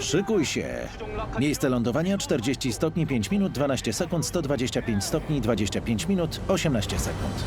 Szykuj się. Miejsce lądowania 40 stopni 5 minut 12 sekund, 125 stopni 25 minut 18 sekund.